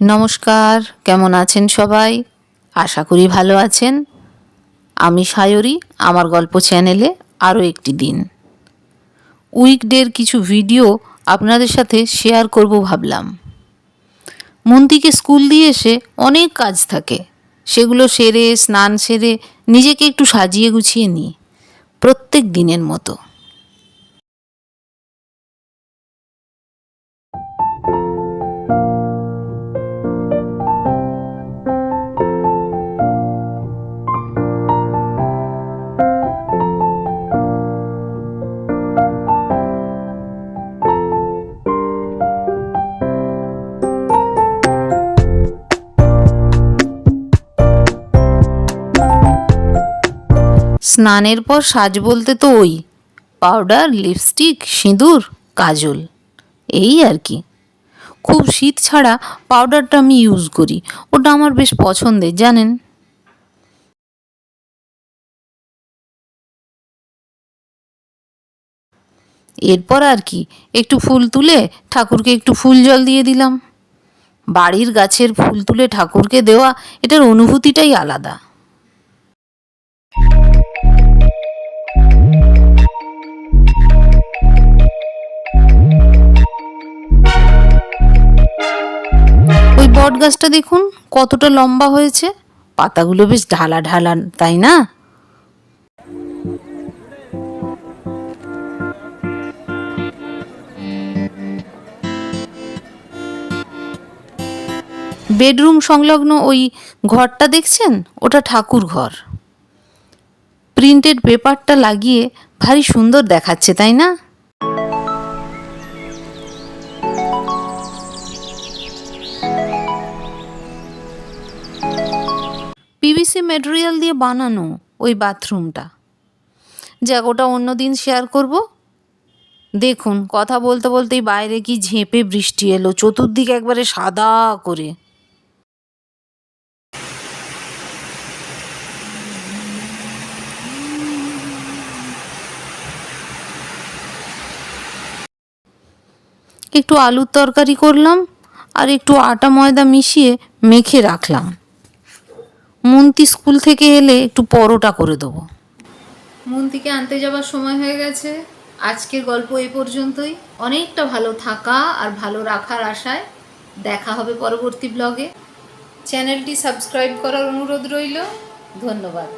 নমস্কার, কেমন আছেন সবাই? আশা করি ভালো আছেন। আমি সায়রি, আমার গল্প চ্যানেলে আরও একটি দিন। উইকডের কিছু ভিডিও আপনাদের সাথে শেয়ার করব ভাবলাম। মন্তিকে স্কুল দিয়ে এসে অনেক কাজ থাকে। সেগুলো সেরে, স্নান সেরে নিজেকে একটু সাজিয়ে গুছিয়ে নিই। প্রত্যেক দিনের মতো। স্নানের পর সাজ বলতে তো ওই। পাউডার, লিপস্টিক, সিঁদুর, কাজল, এই আর কি। খুব শীত ছাড়া পাউডারটা আমি ইউজ করি। ওটা আমার বেশ পছন্দের, জানেন? এরপর আর কি, একটু ফুল তুলে ঠাকুরকে একটু ফুল জল দিয়ে দিলাম। বাড়ির গাছের ফুল তুলে ঠাকুরকে দেওয়া, এটার অনুভূতিটাই আলাদা। বট গাছটা দেখুন, কতটা লম্বা হয়েছে। পাতাগুলো বেশ ঢালা ঢালা, তাই না? বেডরুম সংলগ্ন ওই ঘরটা দেখছেন? ওটা ঠাকুর ঘর। প্রিন্টেড পেপারটা লাগিয়ে ভারী সুন্দর দেখাচ্ছে, তাই না? পিভিসি ম্যাটেরিয়াল দিয়ে বানানো ওই বাথরুমটা যাক, ওটা অন্য দিন শেয়ার করব। দেখুন, কথা বলতে বলতেই বাইরে কি ঝেঁপে বৃষ্টি এলো, চতুর্দিকে একবারে সাদা করে। একটু আলুর তরকারি করলাম আর একটু আটা ময়দা মিশিয়ে মেখে রাখলাম। মন্তি স্কুল থেকে এলে একটু পরোটা করে দেবো। মন্তিকে আনতে যাবার সময় হয়ে গেছে। আজকের গল্প এই পর্যন্তই। অনেকটা ভালো থাকা আর ভালো রাখার আশায় দেখা হবে পরবর্তী ব্লগে চ্যানেলটি সাবস্ক্রাইব করার অনুরোধ রইল। ধন্যবাদ।